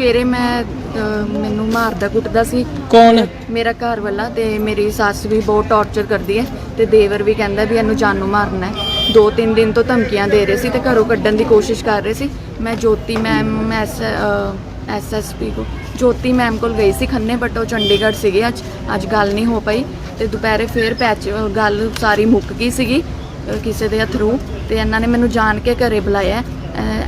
ਸਵੇਰੇ ਮੈਂ ਅਹ, ਮੈਨੂੰ ਮਾਰਦਾ ਕੁੱਟਦਾ ਸੀ। ਕੌਣ? ਮੇਰਾ ਘਰ ਵਾਲਾ ਤੇ ਮੇਰੀ ਸੱਸ ਵੀ ਬਹੁਤ ਟੌਰਚਰ ਕਰਦੀ ਹੈ ਤੇ ਦੇਵਰ ਵੀ ਕਹਿੰਦਾ ਵੀ ਇਹਨੂੰ ਜਾਨੋਂ ਮਾਰਨਾ ਹੈ। ਦੋ ਤਿੰਨ ਦਿਨ ਤੋਂ ਧਮਕੀਆਂ ਦੇ ਰਹੇ ਸੀ ਤੇ ਘਰੋਂ ਕੱਢਣ ਦੀ ਕੋਸ਼ਿਸ਼ ਕਰ ਰਹੇ ਸੀ। ਮੈਂ ਜੋਤੀ ਮੈਮ ਐਸ ਐਸਐਸਪੀ ਕੋ ਜੋਤੀ ਮੈਮ ਕੋਲ ਗਈ ਸੀ ਖੰਨੇ ਬਟ ਉਹ ਚੰਡੀਗੜ੍ਹ ਸੀਗੇ ਅੱਜ। ਅੱਜ ਗੱਲ ਨਹੀਂ ਹੋ ਪਈ ਤੇ ਦੁਪਹਿਰੇ ਫੇਰ ਪੈਚ ਗੱਲ ਸਾਰੀ ਮੁੱਕ ਗਈ ਸੀਗੀ ਅਹ, ਕਿਸੇ ਦੇ ਥਰੂ ਤੇ ਇਹਨਾਂ ਨੇ ਮੈਨੂੰ ਜਾਣ ਕੇ ਘਰੇ ਬੁਲਾਇਆ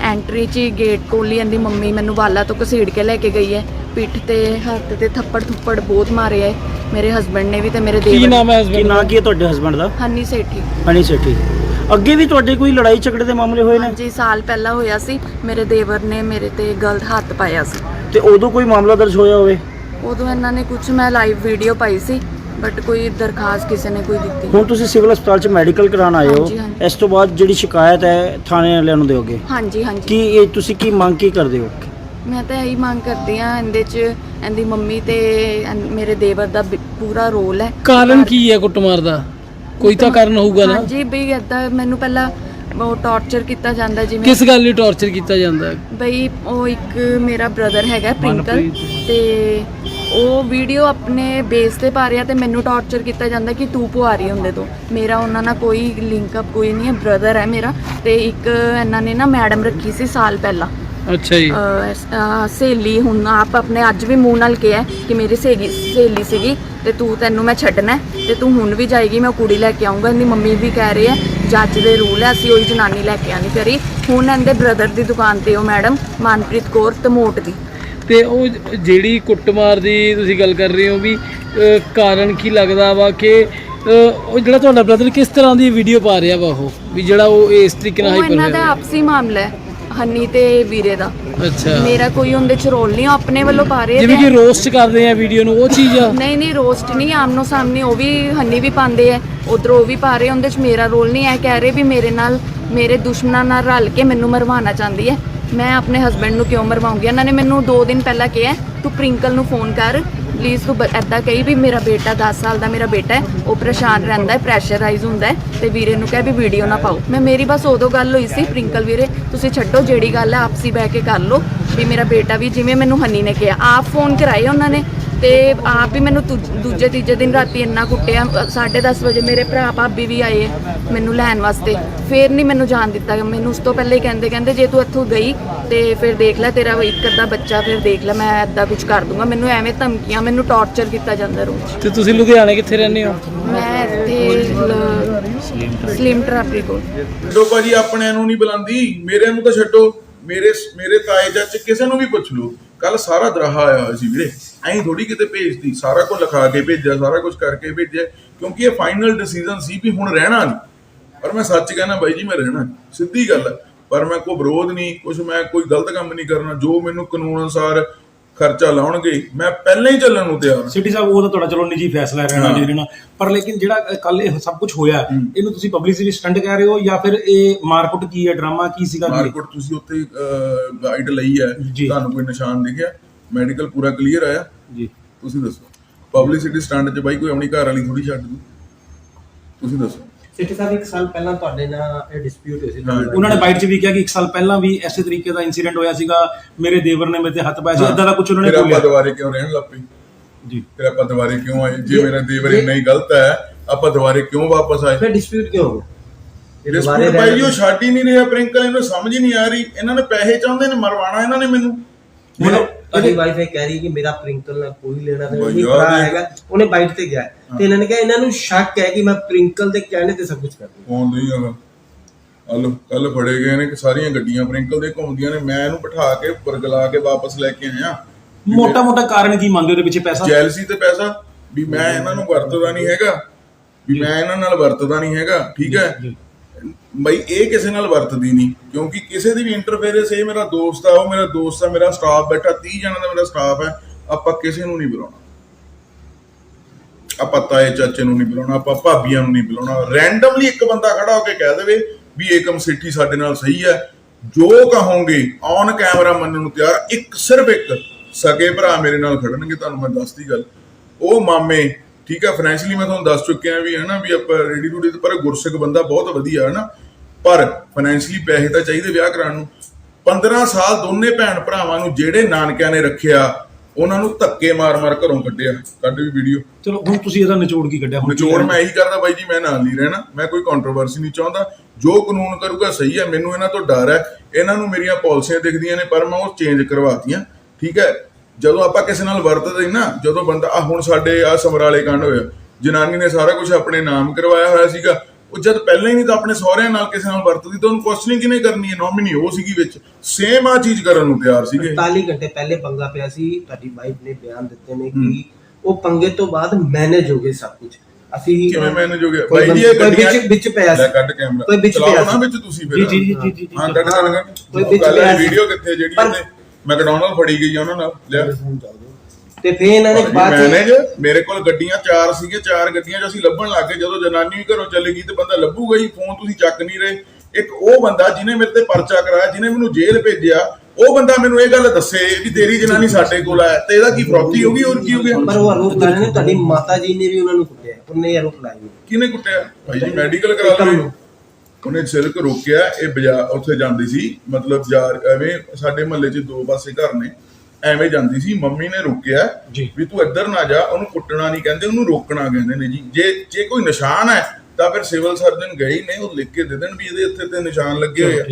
ਐਂਟਰੀ 'ਚ ਹੀ ਗੇਟ ਕੋਲ ਹੀ ਇਹਦੀ ਮੰਮੀ ਮੈਨੂੰ ਵਾਲਾ ਤੋਂ ਘਸੀੜ ਕੇ ਲੈ ਕੇ ਗਈ ਹੈ। ਪਿੱਠ ਤੇ ਹੱਥ ਤੇ ਥੱਪੜ ਥੁੱਪੜ ਬਹੁਤ ਮਾਰੇ ਹੈ। ਮੇਰੇ ਹਸਬੰਡ ਨੇ ਵੀ ਤੇ ਮੇਰੇ ਕੀ ਦੇਵਰ ਨਾਮ ਹੈ ਕੀ ਹਸਬੰਦ ਨਾਂ ਕੀ ਹੈ ਤੁਹਾਡੇ ਹਸਬੰਡ ਦਾ? ਹਨੀ ਸੇਠੀ। ਹਨੀ ਸੇਠੀ। ਅੱਗੇ ਵੀ ਤੁਹਾਡੇ ਕੋਈ ਲੜਾਈ ਝਗੜੇ ਦੇ ਮਾਮਲੇ ਹੋਏ ਨੇ? ਹਾਂਜੀ ਸਾਲ ਪਹਿਲਾਂ ਹੋਇਆ ਸੀ। ਮੇਰੇ ਦੇਵਰ ਨੇ ਮੇਰੇ ਤੇ ਗਲਤ ਹੱਥ ਪਾਇਆ ਸੀ। ਤੇ ਉਦੋਂ ਕੋਈ ਮਾਮਲਾ ਦਰਜ ਹੋਇਆ ਹੋਵੇ? ਉਦੋਂ ਇਹਨਾਂ ਨੇ ਕੁਝ ਮੈਂ ਲਾਈਵ ਵੀਡੀਓ ਪਾਈ ਸੀ। ਬਟ ਕੋਈ ਦਰਖਾਸਤ ਕਿਸੇ ਨੇ ਕੋਈ ਦਿੱਤੀ। ਹੁਣ ਤੁਸੀਂ ਸਿਵਲ ਹਸਪਤਾਲ 'ਚ ਮੈਡੀਕਲ ਕਰਾਉਣ ਆਏ ਹੋ। ਹਾਂਜੀ, ਹਾਂਜੀ। ਇਸ ਤੋਂ ਬਾਅਦ ਜਿਹੜੀ ਸ਼ਿਕਾਇਤ ਹੈ ਥਾਣੇ ਵਾਲਿਆਂ ਨੂੰ ਦਿਓਗੇ? ਹਾਂਜੀ ਹਾਂਜੀ। ਕੀ ਇਹ ਤੁਸੀਂ ਕੀ ਮੰਗ ਕੀ ਕਰਦੇ ਹੋ? ਮੈਂ ਤਾਂ ਇਹੀ ਮੰਗ ਕਰਦੀ ਆ ਇਹਦੇ 'ਚ ਇਹਦੀ ਮੰਮੀ ਤੇ ਮੇਰੇ ਦੇਵਰ ਦਾ ਬਿ- ਪੂਰਾ ਰੋਲ ਹੈ। ਕਾਰਨ ਕੀ ਹੈ ਕੁੱਟਮਾਰ ਦਾ? ਕੋਈ ਤਾਂ ਕਾਰਨ ਹੋਊਗਾ ਨਾ। ਹਾਂਜੀ ਵੀ ਏਦਾਂ ਮੈਨੂੰ ਪਹਿਲਾਂ ਉਹ ਟੌਰਚਰ ਕੀਤਾ ਜਾਂਦਾ ਜਿਵੇਂ ਕਿਸ ਗੱਲ ਲਈ ਟੌਰਚਰ ਕੀਤਾ ਜਾਂਦਾ? ਹੈ ਬਈ ਉਹ ਇੱਕ ਮੇਰਾ ਬ੍ਰਦਰ ਹੈਗਾ ਪ੍ਰਿੰਕਲ ਮਨਪ੍ਰੀਤ। ਤੇ ਉਹ ਵੀਡੀਓ ਆਪਣੇ ਬੇਸ ਤੇ ਪਾ ਰਿਹਾ ਤੇ ਮੈਨੂੰ ਟੌਰਚਰ ਕੀਤਾ ਜਾਂਦਾ ਕਿ ਤੂੰ ਪੁਆਰੀ ਹੁੰਦੇ ਤੋਂ। ਮੇਰਾ ਉਹਨਾਂ ਨਾਲ ਕੋਈ ਲਿੰਕ ਅਪ ਕੋਈ ਨਹੀਂ ਹੈ ਬ੍ਰਦਰ ਹੈ ਮੇਰਾ। ਤੇ ਇੱਕ ਇਹਨਾਂ ਨੇ ਨਾ ਮੈਡਮ ਰੱਖੀ ਸੀ ਸਾਲ ਪਹਿਲਾਂ। ਅੱਛਾ ਜੀ। ਸਹੇਲੀ ਹੁਣ ਆਪ ਆਪਣੇ ਅੱਜ ਵੀ ਮੂੰਹ ਨਾਲ ਕਿਹਾ ਕਿ ਮੇਰੀ ਸਹੇਲੀ ਸਹੇਲੀ ਸੀਗੀ ਤੇ ਤੂੰ ਤੈਨੂੰ ਮੈਂ ਛੱਡਣਾ ਤੇ ਤੂੰ ਹੁਣ ਵੀ ਜਾਏਗੀ ਮੈਂ ਕੁੜੀ ਲੈ ਕੇ ਆਉਂਗਾ ਇਹਦੀ ਮੰਮੀ ਵੀ ਕਹਿ ਰਹੀ ਹੈ ਜੱਜ ਦੇ ਰੂਲ ਹੈ ਅਸੀਂ ਉਹੀ ਜਨਾਨੀ ਲੈ ਕੇ ਆਣੀ ਕਰੀ ਹੁਣ ਇਹਦੇ ਬ੍ਰਦਰ ਦੀ ਦੁਕਾਨ ਤੇ ਉਹ ਮੈਡਮ ਮਨਪ੍ਰੀਤ ਕੌਰ ਤਮੋਟ ਦੀ। ਤੇ ਉਹ ਜਿਹੜੀ ਕੁੱਟਮਾਰ ਦੀ ਤੁਸੀਂ ਗੱਲ ਕਰ ਰਹੇ ਹੋ ਵੀ ਅਹ, ਕਾਰਨ ਕੀ ਲੱਗਦਾ ਵਾ ਕਿ ਅਹ, ਉਹ ਜਿਹੜਾ ਤੁਹਾਡਾ ਬ੍ਰਦਰ ਕਿਸ ਤਰ੍ਹਾਂ ਦੀ ਵੀਡੀਓ ਪਾ ਰਿਹਾ ਵਾ ਉਹ? ਵੀ ਜਿਹੜਾ ਉਹ ਇਸ ਤਰੀਕੇ ਨਾਲ ਉਹ ਹਾਈਪਰ ਇਹਨਾਂ ਦਾ ਆਪਸੀ ਮਾਮਲਾ ਹੈ ਹੰਨੀ ਤੇ ਵੀਰੇ ਦਾ। ਅੱਛਾ। ਮੇਰਾ ਕੋਈ ਉਹਦੇ ਚ ਰੋਲ ਨਹੀਂ ਉਹ ਆਪਣੇ ਵੱਲੋਂ ਪਾ ਰਹੇ ਜਿਵੇਂ ਕਿ ਰੋਸਟ ਕਰਦੇ ਆ ਵੀਡੀਓ ਨੂੰ ਉਹ ਚੀਜ਼ ਆ? ਨਹੀਂ ਨਹੀਂ ਰੋਸਟ ਨਹੀਂ ਆਮਨੋ ਸਾਹਮਣੇ ਉਹ ਵੀ ਹੰਨੀ ਵੀ ਪਾਉਂਦੇ ਐ ਉਧਰ ਉਹ ਵੀ ਪਾ ਰਹੇ ਉਹਦੇ ਚ ਮੇਰਾ ਰੋਲ ਨਹੀਂ ਹੈ ਕਹਿ ਰਹੇ ਵੀ ਮੇਰੇ ਨਾਲ ਮੇਰੇ ਦੁਸ਼ਮਣਾਂ ਨਾਲ ਰਲ ਕੇ ਮੈਨੂੰ ਮਰਵਾਉਣਾ ਚਾਹੁੰਦੀ ਹੈ। ਮੈਂ ਆਪਣੇ ਹਸਬੰਡ ਨੂੰ ਕਿਉਂ ਮਰਵਾਉਂਗੀ? ਇਹਨਾਂ ਨੇ ਮੈਨੂੰ 2 ਦਿਨ ਪਹਿਲਾਂ ਕਿਹਾ ਤੂੰ ਪ੍ਰਿੰਕਲ ਨੂੰ ਫੋਨ ਕਰ। ਪਲੀਜ਼ ਤੂੰ ਬ- ਏਦਾਂ ਕਹੀ ਵੀ ਮੇਰਾ ਬੇਟਾ 10 ਸਾਲ ਦਾ ਮੇਰਾ ਬੇਟਾ ਹੈ, ਉਹ ਪਰੇਸ਼ਾਨ ਰਹਿੰਦਾ ਹੈ ਪ੍ਰੈਸ਼ਰਾਈਜ਼ ਹੁੰਦਾ ਹੈ ਤੇ ਵੀਰੇ ਨੂੰ ਕਹਿ ਵੀ ਵੀਡੀਓ ਨਾ ਪਾਓ। ਮੈਂ ਮੇਰੀ ਬਸ ਉਦੋਂ ਗੱਲ ਹੋਈ ਸੀ, ਪ੍ਰਿੰਕਲ ਵੀਰੇ, ਤੁਸੀਂ ਛੱਡੋ, ਜਿਹੜੀ ਗੱਲ ਹੈ, ਆਪਸੀ ਬਹਿ ਕੇ ਕਰ ਲਓ ਵੀ ਮੇਰਾ ਬੇਟਾ ਵੀ ਜਿਵੇਂ ਮੈਨੂੰ ਹਨੀ ਨੇ ਕਿਹਾ। ਆਪ ਫੋਨ ਕਰਾਏ ਉਹਨਾਂ ਨੇ ਤੇ ਆਪ ਵੀ ਮੈਨੂੰ ਦੂਜ- ਦੂਜੇ ਤੀਜੇ ਦਿਨ ਰਾਤੀ ਇੰਨਾ ਕੁੱਟਿਆ। 10:30 ਵਜੇ ਮੇਰੇ ਭਰਾ ਭਾਬੀ ਵੀ ਆਏ। ਮੈਨੂੰ ਲੈਣ ਵਾਸਤੇ। ਫੇਰ ਨਹੀਂ ਮੈਨੂੰ ਜਾਣ ਦਿੱਤਾ। ਮੈਨੂੰ ਉਸ ਤੋਂ ਪਹਿਲੇ ਹੀ ਕਹਿੰਦੇ ਕਹਿੰਦੇ ਜੇ ਤੂੰ ਇੱਥੋਂ ਗਈ ਤੇ ਫਿਰ ਦੇਖ ਲੈ ਤੇਰਾ ਇੱਕ ਅੱਧਾ ਬੱਚਾ ਫਿਰ ਦੇਖ ਲੈ ਮੈਂ ਏਦਾਂ ਕੁਝ ਕਰ ਦੂੰਗਾ। ਮੈਨੂੰ ਐਵੇਂ ਧਮਕੀਆਂ ਮੈਨੂੰ ਟੌਰਚਰ ਕੀਤਾ ਜਾਂਦਾ ਰੋਜ਼। ਤੇ ਤੁਸੀਂ ਲੁਧਿਆਣੇ ਕਿੱਥੇ ਰਹਿੰਦੇ ਹੋ? ਮੈਂ ਇੱਥੇ ਸਲਿਮ ਟਰਾਪੀ ਕੋਲ। ਛੱਡੋ ਭਾਜੀ ਆਪਣਿਆਂ ਨੂੰ ਨਹੀਂ ਬੁਲਾਉਂਦੀ। ਮੇਰੇ ਨੂੰ ਤਾਂ ਛੱਡੋ। ਮੇਰੇ ਮੇਰੇ ਤਾਏ ਚਾਚੇ ਕਿਸੇ ਨੂੰ ਵੀ ਪੁੱਛ ਲਓ। ਕੱਲ ਸਾਰਾ ਦਰਹਾ ਆਇਆ ਹੋਇਆ ਸੀ ਵੀਰੇ। ਐਂ ਥੋੜੀ ਕਿਤੇ ਭੇਜਦੀ। ਸਾਰਾ ਕੁਝ ਲਿਖਾ ਕੇ ਭੇਜਿਆ ਸਾਰਾ ਕੁਝ ਕਰਕੇ ਭੇਜਿਆ। ਕਿਉਂਕਿ ਇਹ ਫਾਈਨਲ ਡਿਸੀਜਨ ਸੀ ਵੀ ਹੁਣ ਰਹਿਣਾ ਨਹੀਂ। ਪਰ ਮੈਂ ਸੱਚ ਕਹਿਣਾ ਬਾਈ ਜੀ ਮੈਂ ਰਹਿਣਾ। ਸਿੱਧੀ ਗੱਲ ਹੈ। ਪਰ ਮੈਂ ਕੋਈ ਵਿਰੋਧ ਨਹੀਂ ਕੁਝ ਮੈਂ ਕੋਈ ਗਲਤ ਕੰਮ ਨਹੀਂ ਕਰਨਾ। ਜੋ ਮੈਨੂੰ ਕਾਨੂੰਨ ਅਨੁਸਾਰ ਖਰਚਾ ਲਾਉਣਗੇ ਮੈਂ ਪਹਿਲਾਂ ਹੀ ਚੱਲਣ ਨੂੰ ਤਿਆਰ ਹਾਂ। ਸਿਟੀ ਸਾਹਿਬ ਉਹ ਤਾਂ ਤੁਹਾਡਾ ਚਲੋ ਨਿੱਜੀ ਫੈਸਲਾ ਰਹਿਣਾ। ਜੀ ਰਹਿਣਾ। ਪਰ ਲੇਕਿਨ ਜਿਹੜਾ ਕੱਲ ਇਹ ਸਭ ਕੁਝ ਹੋਇਆ ਇਹਨੂੰ ਤੁਸੀਂ ਪਬਲਿਸਿਟੀ ਸਟੰਟ ਕਹਿ ਰਹੇ ਹੋ ਜਾਂ ਫਿਰ ਇਹ ਮਾਰਕੁੱਟ ਕੀ ਹੈ ਡਰਾਮਾ ਕੀ ਸੀਗਾ ਮਾਰਕੋਟ ਤੁਸੀਂ ਉੱਥੇ ਗਾਈਡ ਲਈ ਹੈ। ਤੁਹਾਨੂੰ ਕੋਈ ਨਿਸ਼ਾਨ ਦਿਖਿਆ? ਮੈਡੀਕਲ ਪੂਰਾ ਕਲੀਅਰ ਆਇਆ? ਜੀ। ਤੁਸੀਂ ਦੱਸੋ। ਪਬਲਿਸਿਟੀ ਸਟੰਟ 'ਚ ਬਾਈ ਕੋਈ ਆਪਣੀ ਘਰ ਵਾਲੀ ਥੋੜੀ ਛੱਡ ਦੂ? ਤੁਸੀਂ ਦੱਸੋ। ਸਿੱਟੀ ਸਾਹਿਬ ਇੱਕ ਸਾਲ ਪਹਿਲਾਂ ਤੁਹਾਡੇ ਨਾਲ ਇਹ ਡਿਸਪਿਊਟ ਹੋਈ ਸੀ। ਹਾਂ। ਉਹਨਾਂ ਨੇ ਬਾਈਟ 'ਚ ਵੀ ਕਿਹਾ ਕਿ ਇੱਕ ਸਾਲ ਪਹਿਲਾਂ ਵੀ ਐਸੇ ਤਰੀਕੇ ਦਾ ਇਨਸੀਡੈਂਟ ਹੋਇਆ ਸੀਗਾ ਮੇਰੇ ਦੇਵਰ ਨੇ ਮੇਰੇ ਤੇ ਹੱਥ ਪਾਇਆ ਸੀ ਇਦਾਂ ਦਾ ਕੁਝ ਉਹਨਾਂ ਨੇ ਫਿਰ ਆਪਾਂ ਬੋਲਿਆ ਦੁਬਾਰੇ ਕਿਉਂ ਰਹਿਣ ਲੱਗ ਪਏ? ਜੀ। ਫਿਰ ਆਪਾਂ ਦੁਬਾਰੇ ਕਿਉਂ ਆਏ? ਜੇ ਮੇਰਾ ਦੇਵਰ ਇੰਨਾ ਹੀ ਗਲਤ ਹੈ ਆਪਾਂ ਦੁਬਾਰੇ ਕਿਉਂ ਵਾਪਸ ਆਏ? ਫਿਰ ਡਿਸਪਿਊਟ ਕਿਉਂ ਹੋ ਗਿਆ? ਇਹ ਦੁਬਾਰੇ ਡਿਸਪਿਊਟ ਬਾਈ ਜੀ ਉਹ ਰਹਿ- ਛੱਡ ਹੀ ਨਹੀਂ ਰਿਹਾ ਪ੍ਰਿੰਕਲ ਇਹਨੂੰ ਸਮਝ ਹੀ ਨਹੀਂ ਆ ਰਹੀ। ਇਹਨਾਂ ਨੇ ਪੈਸੇ ਚਾਹੁੰਦੇ ਨੇ ਮਰਵਾਣਾ ਇਹਨਾਂ ਨੇ ਮੈਨੂੰ। ਹੁਣ ਤੁਹਾਡੀ ਵਾਈਫ ਇਹ ਕਹਿ ਰਹੀ ਕਿ ਮੇਰਾ ਪ੍ਰਿੰਕਲ ਨਾਲ ਕੋਈ ਲੈਣਾ ਦੇਣਾ ਨਹੀਂ ਭਰਾ ਦੇ- ਹੈਗਾ ਉਹਨੇ ਬਾਈਟ ਤੇ ਗਿਆ। ਤੇ ਇਹਨਾਂ ਨੇ ਕਿਹਾ ਇਹਨਾਂ ਨੂੰ ਸ਼ੱਕ ਹੈ ਕਿ ਮੈਂ ਪ੍ਰਿੰਕਲ ਦੇ ਕਹਿਣੇ ਤੇ ਸਭ ਕੁਝ ਕਰਦਾ ਕੌਣ ਨਹੀਂ ਹੈਗਾ। ਹਲੋ ਕੱਲ ਫੜੇ ਗਏ ਨੇ ਕਿ ਸਾਰੀਆਂ ਗੱਡੀਆਂ ਪ੍ਰਿੰਕਲ ਦੇ ਘੁੰਮਦੀਆਂ ਨੇ। ਮੈਂ ਇਹਨੂੰ ਬਿਠਾ ਕੇ ਬਰਗਲਾ ਕੇ ਵਾਪਸ ਲੈ ਕੇ ਆਇਆ। ਮੋਟਾ ਮੋਟਾ ਕਾਰਨ ਕੀ ਮੰਗਦੇ ਉਹਦੇ ਪਿੱਛੇ ਪੈਸਾ? ਜੈਲਸੀ ਤੇ ਪੈਸਾ। ਵੀ ਮੈਂ ਇਹਨਾਂ ਨੂੰ ਵਰਤਦਾ ਨਹੀਂ ਹੈਗਾ। ਵੀ ਮੈਂ ਇਹਨਾਂ ਨਾਲ ਵਰਤਦਾ ਨਹੀਂ ਹੈਗਾ। ਠੀਕ ਹੈ? ਬਈ ਇਹ ਕਿਸੇ ਨਾਲ ਵਰਤਦੀ ਨਹੀਂ, ਕਿਉਂਕਿ ਕਿਸੇ ਦੀ ਵੀ ਇੰਟਰਫੇਰੈਂਸ ਇਹ ਮੇਰਾ ਦੋਸਤ ਆ, ਉਹ ਮੇਰਾ ਦੋਸਤ ਆ, ਮੇਰਾ ਸਟਾਫ ਬੈਠਾ 30 ਜਣਾਂ ਦਾ ਮੇਰਾ ਸਟਾਫ ਹੈ, ਆਪਾਂ ਕਿਸੇ ਨੂੰ ਨਹੀਂ ਬੁਲਾਉਣਾ। ਆਪਾਂ ਤਾਏ ਚਾਚੇ ਨੂੰ ਨਹੀਂ ਬੁਲਾਉਣਾ, ਆਪਾਂ ਭਾਬੀਆਂ ਨੂੰ ਨਹੀਂ ਬੁਲਾਉਣਾ। ਰੈਂਡਮਲੀ ਇੱਕ ਬੰਦਾ ਖੜਾ ਹੋ ਕੇ ਕਹਿ ਦੇਵੇ ਵੀ ਏਕਮ ਸਿੱਠੀ ਸਾਡੇ ਨਾਲ ਸਹੀ ਹੈ। ਜੋ ਕਹੋਗੇ ਔਨ ਕੈਮਰਾ ਮੰਨਣ ਨੂੰ ਤਿਆਰ, ਇੱਕ ਸਿਰਫ ਇੱਕ ਸਕੇ ਭਰਾ ਮੇਰੇ ਨਾਲ ਖੜਨਗੇ, ਤੁਹਾਨੂੰ ਮੈਂ ਦੱਸਦੀ ਗੱਲ। ਉਹ ਮਾਮੇ ਠੀਕ ਹੈ ਫਾਈਨੈਂਸ਼ਲੀ ਮੈਂ ਤੁਹਾਨੂੰ ਦੱਸ ਚੁੱਕਿਆ ਵੀ ਹੈ ਨਾ ਵੀ ਆਪਾਂ ਰੈਡੀ ਟੂ ਪਰ ਗੁਰਸਿੱਖ ਬੰਦਾ ਬਹੁਤ ਵਧੀਆ ਹੈ ਨਾ ਪਰ ਫਾਈਨੈਂਸ਼ਲੀ ਪੈਸੇ ਤਾਂ ਚਾਹੀਦੇ ਵਿਆਹ ਕਰਾਉਣ ਨੂੰ। 15 ਸਾਲ ਦੋਨੇ ਭੈਣ ਭਰਾਵਾਂ ਨੂੰ ਜਿਹੜੇ ਨਾਨਕਿਆਂ ਨੇ ਰੱਖਿਆ ਉਹਨਾਂ ਨੂੰ ਧੱਕੇ ਮਾਰ-ਮਾਰ ਘਰੋਂ ਕੱਢਿਆ। ਕੱਢ ਵੀ ਵੀਡੀਓ ਚਲੋ ਹੁਣ ਤੁਸੀਂ ਇਹਦਾ ਨਿਚੋੜ ਕੀ ਕੱਢਿਆ? ਹੁਣ ਨਿਚੋੜ? ਮੈਂ ਇਹੀ ਕਰਦਾ ਬਾਈ ਜੀ ਮੈਂ ਨਾਲ ਨਹੀਂ ਰਹਿਣਾ ਮੈਂ ਕੋਈ ਕੰਟਰੋਵਰਸੀ ਨਹੀਂ ਚਾਹੁੰਦਾ। ਜੋ ਕਾਨੂੰਨ ਕਰੂਗਾ ਸਹੀ ਹੈ ਮੈਨੂੰ ਇਹਨਾਂ ਤੋਂ ਡਰ ਹੈ। ਇਹਨਾਂ ਨੂੰ ਮੇਰੀਆਂ ਪਾਲਿਸੀਆਂ ਦਿਖਦੀਆਂ ਨੇ ਪਰ ਮੈਂ ਉਹ ਚੇਂਜ ਕਰਵਾਤੀਆਂ। ਠੀਕ ਹੈ ਜਦੋਂ ਆਪਾਂ ਕਿਸੇ ਨਾਲ ਵਰਤਦੇ ਨਾ ਜਦੋਂ ਬੰਦਾ ਆ ਹੁਣ ਸਾਡੇ ਆ ਸਮਰਾਲੇ ਕਾਂਡ ਹੋਇਆ ਜਨਾਨੀ ਨੇ ਸਾਰਾ ਕੁਝ ਆਪਣੇ ਨਾਮ ਕਰਵਾਇਆ ਹੋਇਆ ਸੀਗਾ ਉਹ ਜਦ ਪਹਿਲਾਂ ਹੀ ਨਹੀਂ ਤਾਂ ਆਪਣੇ ਸਹੁਰਿਆਂ ਨਾਲ ਕਿਸੇ ਨਾਲ ਵਰਤਦੀ ਤਾਂ ਉਹਨੂੰ ਕੁਐਸਚਨਿੰਗ ਕਿਨੇ ਕਰਨੀ ਹੈ ਨੋਮਿਨੀ ਉਹ ਸੀਗੀ ਵਿੱਚ। ਸੇਮ ਆ ਚੀਜ਼ ਕਰਨ ਨੂੰ ਤਿਆਰ ਸੀਗੇ। 48 ਘੰਟੇ ਪਹਿਲੇ ਪੰਗਾ ਪਿਆ ਸੀ ਤੁਹਾਡੀ ਵਾਈਫ ਨੇ ਬਿਆਨ ਦਿੱਤੇ ਨੇ ਕਿ ਉਹ ਪੰਗੇ ਤੋਂ ਬਾਅਦ ਮੈਨੇਜ ਹੋ ਗਏ ਸਭ ਕੁਝ ਅਸੀਂ ਕਿਵੇਂ ਮੈਨੇਜ ਹੋ ਗਿਆ ਬਾਈ ਜੀ ਇਹ ਗੱਡੀਆਂ ਵਿੱਚ- ਵਿੱਚ ਪਿਆ ਸੀ। ਲੈ ਕੱਢ ਕੈਮਰਾ। ਕੋਈ ਵਿੱਚ ਪਿਆ ਸੀ। ਵਿੱਚ ਤੁਸੀਂ ਫਿਰ। ਜੀ ਜੀ ਜੀ ਜੀ ਹਾਂ ਕੱਢ ਕੱਢ ਕੋਈ ਵਿੱਚ ਪਿਆ ਸੀ। ਵੀਡੀਓ ਕਿੱਥੇ ਜਿਹੜੀ ਉਹਨੇ ਮੈਕਡੋਨਲਡ ਫੜੀ ਗਈ ਆ ਉਹਨਾਂ ਨਾਲ ਲਿਆ। ਤੇ ਫਿਰ ਇਹਨਾਂ ਨੇ ਬਾਅਦ ਚ ਮੈਨੇਜ ਮੇਰੇ ਕੋਲ ਗੱਡੀਆਂ ਚਾਰ ਸੀਗੇ ਚਾਰ ਗੱਡੀਆਂ 'ਚ ਅਸੀਂ ਲੱਭਣ ਲੱਗ ਗਏ। ਜਦੋਂ ਜਨਾਨੀ ਵੀ ਘਰੋਂ ਚਲੇ ਗਈ ਤੇ ਬੰਦਾ ਲੱਭੂਗਾ ਹੀ ਫੋਨ ਤੁਸੀਂ ਚੱਕ ਨਹੀਂ ਰਹੇ। ਇੱਕ ਉਹ ਬੰਦਾ ਜਿਹਨੇ ਮੇਰੇ ਤੇ ਪਰਚਾ ਕਰਾਇਆ ਜਿਹਨੇ ਮੈਨੂੰ ਜੇਲ੍ਹ ਭੇਜਿਆ ਉਹ ਬੰਦਾ ਮੈਨੂੰ ਇਹ ਗੱਲ ਦੱਸੇ ਵੀ ਤੇਰੀ ਜਨਾਨੀ ਸਾਡੇ ਕੋਲ ਆਇਆ ਤੇ ਇਹਦਾ ਕੀ ਫਰੌਤੀ ਹੋ ਗਈ ਹੋਰ ਕੀ ਹੋ ਗਿਆ? ਪਰ ਉਹ ਆਰੋਪ ਲਾ ਰਹੇ ਨੇ ਤੁਹਾਡੀ ਮਾਤਾ ਜੀ ਨੇ ਵੀ ਉਹਨਾਂ ਨੂੰ ਕੁੱਟਿਆ ਉਹਨੇ ਆਰੋਪ ਲਾਏ ਨੇ ਕਿਹਨੇ ਕੁੱਟਿਆ? ਭਾਈ ਜੀ ਮੈਡੀਕਲ ਕਰਾ ਲਵੇ ਉਹਨੇ ਸਿਲਕ ਰੋਕਿਆ ਇਹ ਬਾਜ਼ਾਰ ਉੱਥੇ ਜਾਂਦੀ ਸੀ ਮਤਲਬ ਜਾ ਐਵੇਂ ਸਾਡੇ ਮਹੱਲੇ 'ਚ ਦੋ ਪਾਸੇ ਘਰ ਨੇ ਐਵੇਂ ਜਾਂਦੀ ਸੀ ਮੰਮੀ ਨੇ ਰੋਕਿਆ। ਵੀ ਤੂੰ ਇੱਧਰ ਨਾ ਜਾ ਉਹਨੂੰ ਕੁੱਟਣਾ ਨਹੀਂ ਕਹਿੰਦੇ ਉਹਨੂੰ ਰੋਕਣਾ ਕਹਿੰਦੇ ਨੇ ਜੀ। ਜੇ ਜੇ ਕੋਈ ਨਿਸ਼ਾਨ ਹੈ ਤਾਂ ਫਿਰ ਸਿਵਲ ਸਰਜਨ ਗਏ ਨੇ ਉਹ ਲਿਖ ਕੇ ਦੇ ਦੇਣ ਵੀ ਇਹਦੇ ਉੱਤੇ ਤੇ ਨਿਸ਼ਾਨ ਲੱਗੇ ਹੋਏ ਆ।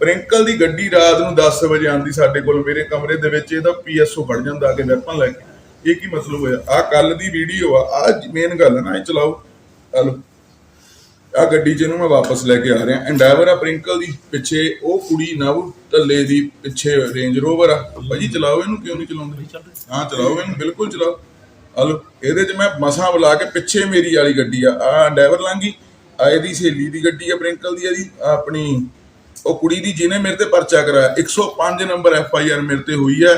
ਪ੍ਰਿੰਕਲ ਦੀ ਗੱਡੀ ਰਾਤ ਨੂੰ 10 ਵਜੇ ਆਂਦੀ ਸਾਡੇ ਕੋਲ ਮੇਰੇ ਕਮਰੇ ਦੇ ਵਿੱਚ ਇਹਦਾ ਪੀਐਸਓ ਫੜ ਜਾਂਦਾ ਆ ਕੇ ਵੈਪਨ ਲੈ ਕੇ। ਇਹ ਕੀ ਮਤਲਬ ਹੋਇਆ? ਆ ਕੱਲ ਦੀ ਵੀਡੀਓ ਆ ਆ ਮੇਨ ਗੱਲ ਹੈ ਨਾ ਇਹ ਚਲਾਓ। ਹਲੋ। ਆ ਗੱਡੀ ਚ ਇਹਨੂੰ ਮੈਂ ਵਾਪਸ ਲੈ ਕੇ ਆ ਰਿਹਾ। ਐਂਡਾਵਰ ਆ ਪ੍ਰਿੰਕਲ ਦੀ ਪਿੱਛੇ ਉਹ ਕੁੜੀ ਨਵ ਢੱਲੇ ਦੀ ਪਿੱਛੇ ਰੇਂਜ ਰੋਵਰ ਆ। ਭਾਜੀ ਚਲਾਓ ਇਹਨੂੰ ਕਿਉਂ ਨਹੀਂ ਚਲਾਉਂਦੇ? ਹਾਂ ਚਲਾਓ ਇਹਨੂੰ ਬਿਲਕੁਲ ਚਲਾਓ। ਹਲੋ ਇਹਦੇ 'ਚ ਮੈਂ ਮਸਾਂ ਬੁਲਾ ਕੇ ਪਿੱਛੇ ਮੇਰੀ ਵਾਲੀ ਗੱਡੀ ਆ। ਆ ਐਂਡਾਵਰ ਲੰਗੀ ਆ ਇਹਦੀ ਸਹੇਲੀ ਦੀ ਗੱਡੀ ਆ ਪ੍ਰਿੰਕਲ ਦੀ ਇਹਦੀ। ਆਪਣੀ ਉਹ ਕੁੜੀ ਦੀ ਜਿਹਨੇ ਮੇਰੇ ਤੇ ਪਰਚਾ ਕਰਾਇਆ। 105 ਨੰਬਰ ਐਫ ਆਈ ਆਰ ਮੇਰੇ ਤੇ ਹੋਈ ਹੈ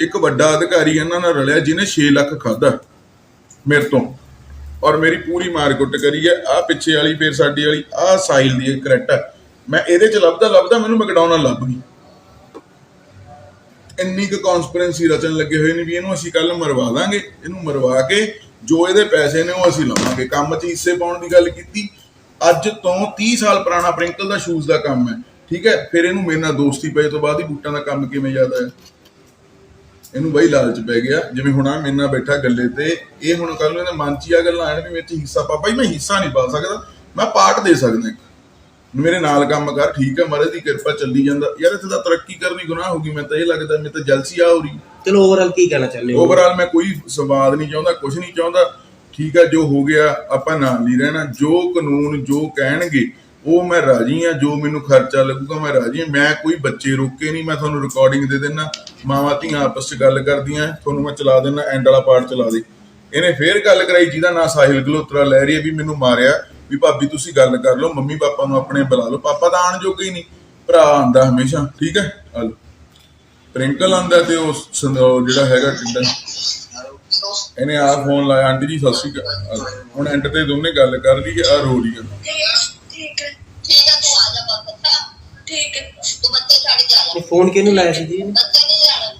ਇੱਕ ਵੱਡਾ ਅਧਿਕਾਰੀ ਇਹਨਾਂ ਨਾਲ ਰਲਿਆ ਜਿਹਨੇ 6 ਲੱਖ ਖਾਦਾ ਮੇਰੇ ਤੋਂ। ਔਰ ਮੇਰੀ ਪੂਰੀ ਮਾਰਕੁੱਟ ਕਰੀ ਹੈ। ਆ ਪਿੱਛੇ ਵਾਲੀ, ਫੇਰ ਸਾਡੀ ਵਾਲੀ ਆ ਸਾਈਲ ਦੀ ਕਰੈਕਟ ਹੈ ਮੈਂ ਇਹਦੇ ਚ ਲੱਭਦਾ ਲੱਭਦਾ ਮੈਨੂੰ ਮੈਕਡੋਨਲਡ ਲੱਭ ਗਈ। ਇੰਨੀ ਕੁ ਕਨਸਪੀਰੈਂਸੀ ਰਚਣ ਲੱਗੇ ਹੋਏ ਨੇ ਵੀ ਇਹਨੂੰ ਅਸੀਂ ਕੱਲ ਮਰਵਾ ਦਾਂਗੇ। ਇਹਨੂੰ ਮਰਵਾ ਕੇ ਜੋ ਇਹਦੇ ਪੈਸੇ ਨੇ ਉਹ ਅਸੀਂ ਲਵਾਂਗੇ। ਕੰਮ 'ਚ ਹਿੱਸੇ ਪਾਉਣ ਦੀ ਗੱਲ ਕੀਤੀ। ਅੱਜ ਤੋਂ 30 ਸਾਲ ਪੁਰਾਣਾ ਪ੍ਰਿੰਕਲ ਦਾ ਸ਼ੂਜ਼ ਦਾ ਕੰਮ ਹੈ। ਠੀਕ ਹੈ? ਫਿਰ ਇਹਨੂੰ ਮੇਰੇ ਨਾਲ ਦੋਸਤੀ ਪਏ ਤੋਂ ਬਾਅਦ ਹੀ ਬੂਟਾਂ ਦਾ ਕੰਮ ਕਿਵੇਂ ਯਾਦ ਆਇਆ? ਇਹਨੂੰ ਬਈ ਲਾਲਚ ਪੈ ਗਿਆ। ਜਿਵੇਂ ਹੁਣ ਆ ਮੇਰੇ ਨਾਲ ਬੈਠਾ ਗੱਲੇ ਤੇ ਇਹ ਹੁਣ ਕੱਲ ਨੂੰ ਇਹਦੇ ਮਨ 'ਚ ਹੀ ਆ ਗੱਲਾਂ ਆਣ ਵੀ ਮੇਰੇ 'ਚ ਹਿੱਸਾ ਪਾ ਭਾਈ ਮੈਂ ਹਿੱਸਾ ਨਹੀਂ ਪਾ ਸਕਦਾ। ਮੈਂ ਪਾਰਟ ਦੇ ਸਕਦਾ ਇੱਕ। ਮੇਰੇ ਨਾਲ ਕੰਮ ਕਰ ਠੀਕ ਹੈ ਮਹਾਰਾਜ ਦੀ ਕਿਰਪਾ ਚੱਲੀ ਜਾਂਦਾ। ਯਾਰ ਇੱਥੇ ਤਾਂ ਤਰੱਕੀ ਕਰਨੀ ਗੁਨਾਹ ਹੋਗੀ ਮੈਂ ਤਾਂ ਇਹ ਲੱਗਦਾ ਮੇਰੇ ਤਾਂ ਜਲਸੀ ਆ ਹੋ ਰਹੀ। ਚਲੋ ਓਵਰਆਲ ਕੀ ਕਹਿਣਾ ਚਾਹੁੰਦੇ ਹੋ? ਓਵਰਆਲ ਮੈਂ ਕੋਈ ਸਵਾਦ ਨਹੀਂ ਚਾਹੁੰਦਾ ਕੁਝ ਨਹੀਂ ਚਾਹੁੰਦਾ। ਠੀਕ ਹੈ ਜੋ ਹੋ ਗਿਆ ਆਪਾਂ ਨਾਲ ਨਹੀਂ ਰਹਿਣਾ। ਜੋ ਕਾਨੂੰਨ ਜੋ ਕਹਿਣਗੇ ਉਹ ਮੈਂ ਰਾਜੀ ਆ ਜੋ ਮੈਨੂੰ ਖਰਚਾ ਲੱਗੂਗਾ ਮੈਂ ਰਾਜੀ ਆ ਮੈਂ ਕੋਈ ਬੱਚੇ ਰੋਕੇ ਨਹੀਂ, ਮੈਂ ਤੁਹਾਨੂੰ ਰਿਕਾਰਡਿੰਗ ਦੇ ਦੇਣਾ ਮਾਵਾਂ ਧੀਆਂ ਆਪਸ 'ਚ ਗੱਲ ਕਰਦੀਆਂ, ਤੁਹਾਨੂੰ ਮੈਂ ਚਲਾ ਦੇਣਾ ਐਂਡ ਵਾਲਾ ਪਾਰਟ ਚਲਾ ਦੇ। ਇਹਨੇ ਫੇਰ ਗੱਲ ਕਰਾਈ, ਜਿਹਦਾ ਨਾਂ ਸਾਹਿਲ ਗਲੋਤਰਾ ਲੈ ਰਹੀ ਹੈ ਵੀ ਮੈਨੂੰ ਮਾਰਿਆ, ਵੀ ਭਾਬੀ ਤੁਸੀਂ ਗੱਲ ਕਰ ਲਓ, ਮੰਮੀ ਪਾਪਾ ਨੂੰ ਆਪਣੇ ਬੁਲਾ ਲਓ। ਪਾਪਾ ਤਾਂ ਆਣ ਜੋਗੇ ਹੀ ਨਹੀਂ, ਭਰਾ ਆਂਦਾ ਹਮੇਸ਼ਾ, ਠੀਕ ਹੈ? ਹਲ। ਪ੍ਰਿੰਕਲ ਆਂਦਾ ਤੇ ਉਹ ਜਿਹੜਾ ਹੈਗਾ ਕਿੰਦਾ? ਇਹਨੇ ਆ ਫੋਨ ਲਾਇਆ, ਆਂਟੀ ਜੀ, ਸਤਿ ਸ਼੍ਰੀ ਅਕਾਲ। ਹੁਣ ਐਂਡ ਤੇ ਦੋਨੇ ਗੱਲ ਕਰ ਲਈ ਹੈ ਆ। ਰੋ ਰਹੀ ਹੈ ਠੀਕ ਹੈ। ਠੀਕ ਹੈ ਤੂੰ ਆ ਜਾ ਬਸ ਠੀਕ ਹੈ। ਤੂੰ ਬੱਚੇ ਛੱਡ ਕੇ ਆ ਜਾ। ਫੋਨ ਕਿਹਨੂੰ ਲਾਇਆ ਸੀ ਜੀ? ਬੱਚੇ ਨਹੀਂ ਜਾਣਾ।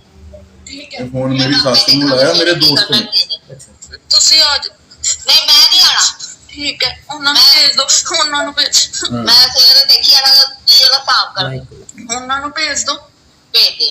ਠੀਕ ਹੈ। ਫੋਨ ਮੇਰੀ ਸੱਸ ਨੂੰ ਲਾਇਆ ਮੇਰੇ ਦੋਸਤ ਨੇ। ਤੁਸੀਂ ਆ ਨਹੀਂ ਮੈਂ ਨਹੀਂ ਆਣਾ। ਠੀਕ ਹੈ ਉਹਨਾਂ ਨੂੰ ਭੇਜ ਦਿਓ ਉਹਨਾਂ ਨੂੰ ਭੇਜ ਮੈਂ ਫਿਰ ਦੇਖੀ ਆਣਾ ਜਿਹੜਾ ਸਾਫ਼ ਕਰ ਉਹਨਾਂ ਨੂੰ ਭੇਜ ਦਿਓ ਭੇਜ ਦੇ।